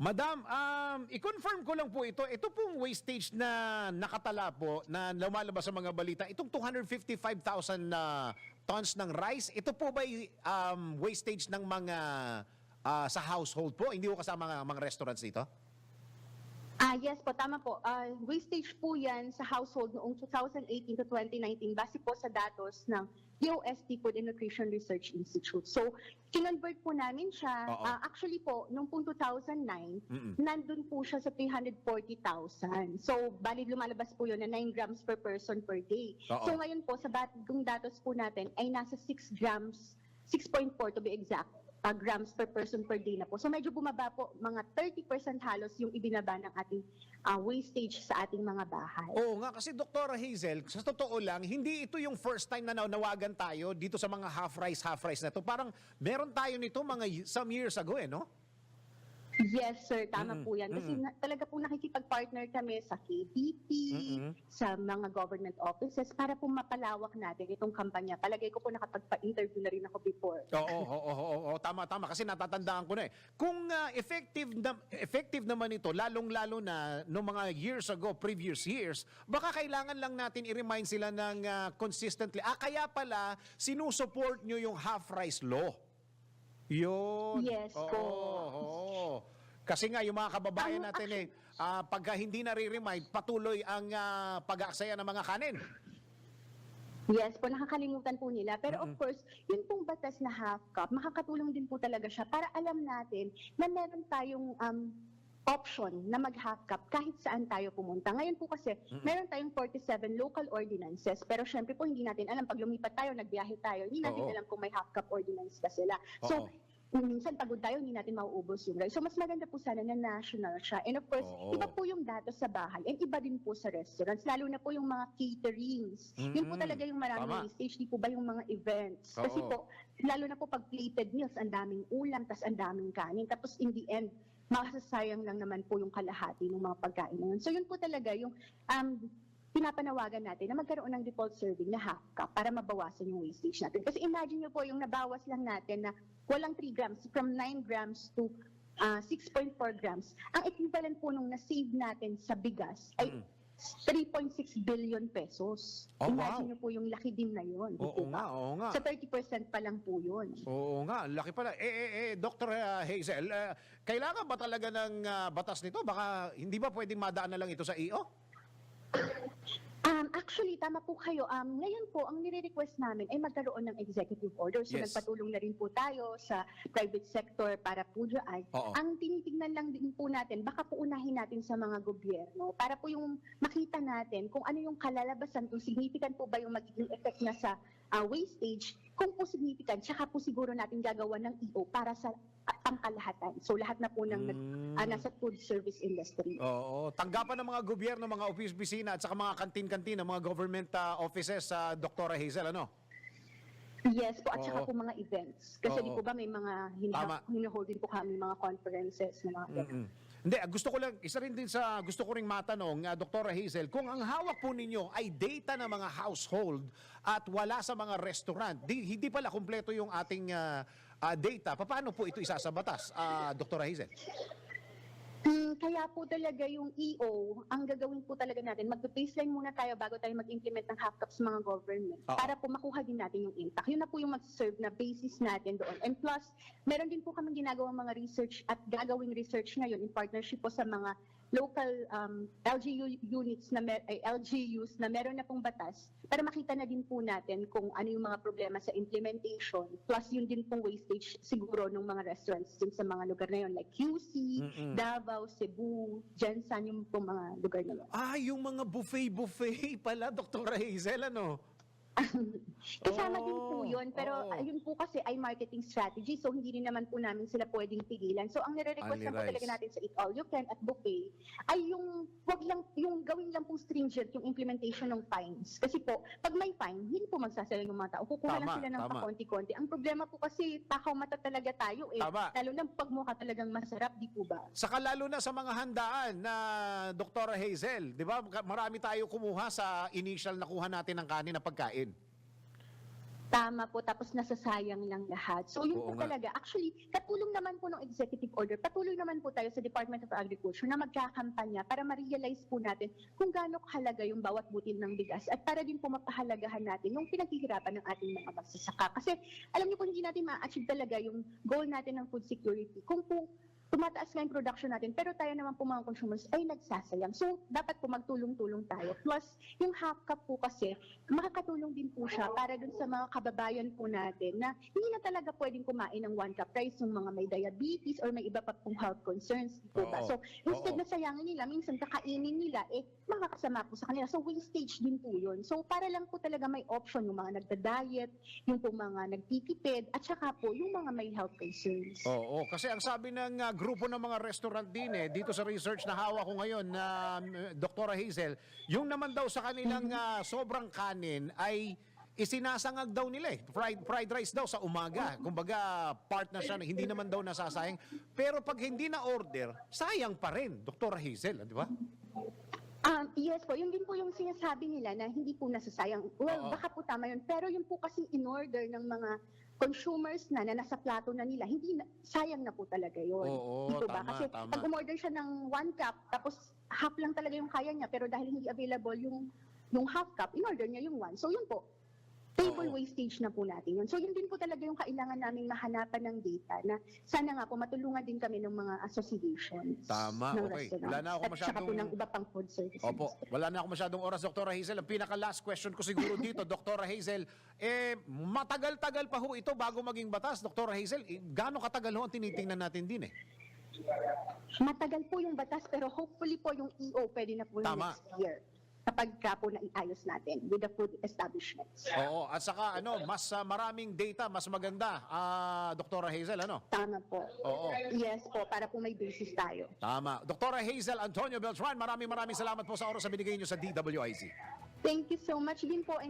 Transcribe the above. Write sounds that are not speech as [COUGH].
Madam, um, i-confirm ko lang po ito. Ito pong wastage na nakatala po na lumalabas sa mga balita, itong 255,000 na tons ng rice, ito po ba um, wastage ng mga ah, sa household po? Hindi ko kasama mga, mga restaurants dito? Ah, yes po, tama po. Ah, wastage po yan sa household noong 2018 to 2019 base po sa datos ng UST Food and Nutrition Research Institute. So, kinonvert po namin siya. Oo. Ah, actually po, noong pong 2009, Mm-mm. nandun po siya sa 340,000. So, bali lumalabas po yun na 9 grams per person per day. Oo. So, ngayon po, sa bagong datos po natin ay nasa 6 grams, 6.4 to be exact, ah, grams per person per day na po. So medyo bumaba po, mga 30% halos yung ibinaba ng ating ah, wastage sa ating mga bahay. Oo nga, kasi Dr. Hazel, sa totoo lang, hindi ito yung first time na nawagan tayo dito sa mga half rice, half rice na to. Parang meron tayo nito mga some years ago eh, no? Yes, sir. Tama Mm-mm. po yan. Kasi Mm-mm. na, talaga po nakikipag-partner kami sa KBP, Mm-mm. sa mga government offices para po mapalawak natin itong kampanya. Palagay ko po nakapagpa-interview na rin ako before. Oo, oo, oo, oo, tama, tama. Kasi natatandaan ko na eh. Kung ah, effective, na, effective naman ito, lalong-lalo na no mga years ago, previous years, baka kailangan lang natin i-remind sila ng ah, consistently. Ah, kaya pala, sinusupport nyo yung half-rice law. Yun. Yes oo, po. oo. Kasi nga, yung mga kababayan natin eh, ah, pagka hindi nare-remind, patuloy ang ah, pag-aaksaya ng mga kanin. Yes po, nakakalimutan po nila. Pero of course, yun pong batas na half cup, makakatulong din po talaga siya para alam natin na meron tayong um, option na mag-half cup kahit saan tayo pumunta. Ngayon po kasi, meron tayong 47 local ordinances, pero syempre po hindi natin alam, pag lumipat tayo, nagbiyahe tayo, hindi natin Oo. alam kung may half cup ordinance pa sila. So, minsan pagod tayo, hindi natin mauubos yung rice. So, mas maganda po sana na national siya. And of course, Oo. iba po yung datos sa bahay and iba din po sa restaurants, lalo na po yung mga caterings. Yun po talaga yung Tama. maraming wastage, di po ba yung mga events. Kasi Oo. po, lalo na po pag plated meals, ang daming ulam, tas ang daming kanin. Tapos in the end, masasayang lang naman po yung kalahati ng mga pagkain na yun. So yun po talaga yung um, pinapanawagan natin na magkaroon ng default serving na half cup para mabawasan yung wastage natin. Kasi imagine nyo po yung nabawas lang natin na walang 3 grams, from 9 grams to ah, 6.4 grams. Ang equivalent po nung na-save natin sa bigas ay 3.6 billion pesos. Oh, Imagine wow. nyo po yung laki din na yun. Oo po nga, oo nga. Sa 30% pa lang po yun. Oo nga, laki pala. Eh, eh, eh Dr. uh, Hazel, uh, kailangan ba talaga ng uh, batas nito? Baka hindi ba pwedeng madaan na lang ito sa EO? Um, actually, tama po kayo. Um, ngayon po, ang nire-request namin ay magkaroon ng executive order. So, Yes. nagpatulong na rin po tayo sa private sector para po dyan. Oo. Ang tinitingnan lang din po natin, baka po unahin natin sa mga gobyerno para po yung makita natin kung ano yung kalalabasan, kung significant po ba yung magiging effect na sa ah, wastage, kung po significant, tsaka po siguro natin gagawa ng EO para sa ah, pangkalahatan. So, lahat na po ng Mm. ah, nasa food service industry. Oo, tanggapan ng mga gobyerno, mga opisina at saka mga kantin-kantin, mga government uh, offices sa Dr. Hazel, ano? Yes po, at saka Oo. po mga events. Kasi Oo. di po ba may mga Tama. hinahold din po kami mga conferences na mga ganun. Mm. Hindi, ah, gusto ko lang, isa rin din sa gusto ko ring matanong, uh, Dr. Hazel, kung ang hawak po ninyo ay data ng mga household at wala sa mga restaurant, di, hindi pala kumpleto yung ating uh, uh, data, paano po ito isa sa batas, uh, Dr. Hazel? Hmm, kaya po talaga yung EO, ang gagawin po talaga natin, mag-baseline muna tayo bago tayo mag-implement ng half cups sa mga government Oo. para po makuha din natin yung impact. Yun na po yung mag-serve na basis natin doon. And plus, meron din po kami ginagawang mga research at gagawing research ngayon in partnership po sa mga local um, LGU units na mer- ay LGUs na meron na pong batas para makita na din po natin kung ano yung mga problema sa implementation plus yun din pong wastage siguro ng mga restaurants din sa mga lugar na yun like QC, Mm-mm. Davao, Cebu, Jensan yung pong mga lugar na yun. Ah, yung mga buffet-buffet pala, [LAUGHS] Dr. Hazel, ano? [LAUGHS] Kasama din po Oh, yun, pero oo. ayun po kasi ay marketing strategy, so hindi rin naman po namin sila pwedeng pigilan. So ang nire-request lang po talaga natin sa Eat All You Can at buffet ay yung wag lang yung gawin lang pong stringent yung implementation ng fines. Kasi po, pag may fine, hindi po magsasala yung mga tao. Kukuha lang Tama, sila ng pakonti-konti. Ang problema po kasi takaw mata talaga tayo eh. Tama. Lalo na pag mukha talagang masarap, di po ba? Saka lalo na sa mga handaan na Dr. Hazel, di ba? Marami tayo kumuha sa initial na kuha natin ng kanin na pagkain. Tama po, tapos nasasayang lang lahat. So yun Oo po nga. talaga. Actually, katulong naman po ng executive order, patuloy naman po tayo sa Department of Agriculture na magkakampanya para ma-realize po natin kung gaano kahalaga yung bawat butil ng bigas at para din po mapahalagahan natin yung pinaghihirapan ng ating mga magsasaka. Kasi alam niyo po, hindi natin ma-achieve talaga yung goal natin ng food security kung po tumataas nga yung production natin, pero tayo naman po mga consumers ay nagsasayang. So, dapat po magtulong-tulong tayo. Plus, yung half cup po kasi, makakatulong din po siya para dun sa mga kababayan po natin na hindi na talaga pwedeng kumain ng one cup rice yung mga may diabetes or may iba pa pong health concerns. Po ba? So, instead Oo. na sayangin nila, minsan kakainin nila, eh, makakasama po sa kanila. So, wastage din po yun. So, para lang po talaga may option yung mga nagda-diet, yung po mga nagtitipid, at saka po yung mga may health concerns. Oo, kasi ang sabi ng ah, grupo ng mga restaurant din eh, dito sa research na hawak ko ngayon na um, Dr. Hazel, yung naman daw sa kanilang ah, sobrang kanin ay isinasangag daw nila eh. Fried, fried rice daw sa umaga. Kumbaga, part na siya, hindi naman daw nasasayang. Pero pag hindi na order, sayang pa rin, Dr. Hazel, di ba? Um, yes po, yun din po yung sinasabi nila na hindi po nasasayang. Well, Oo. baka po tama yun. Pero yun po kasi in order ng mga consumers na na nasa plato na nila, hindi na, sayang na po talaga yun. Oo, Di po ba? tama, Kasi tama. pag umorder siya ng one cup, tapos half lang talaga yung kaya niya, pero dahil hindi available yung yung half cup, in-order niya yung one. So yun po, table Oo. wastage na po natin yun. So yun din po talaga yung kailangan naming mahanapan ng data na sana nga po matulungan din kami ng mga associations. Tama, ng okay. Wala na ako At saka po masyadong- ng iba pang food services. Opo, wala na ako masyadong oras, Dr. Hazel. Ang pinaka-last question ko siguro [LAUGHS] dito, Dr. Hazel, eh, matagal-tagal pa ho ito bago maging batas, Dr. Hazel. Eh, gaano katagal ho ang tinitingnan natin din eh? Matagal po yung batas pero hopefully po yung EO pwede na po Tama. next year kapag ka po naiayos natin with the food establishments. Oo, at saka ano, mas ah, maraming data, mas maganda, ah, Dr. Hazel, ano? Tama po. Oo. Yes po, para po may basis tayo. Tama. Dr. Hazel Antonio Beltran, maraming maraming salamat po sa oras na binigay niyo sa DWIZ. Thank you so much din po. and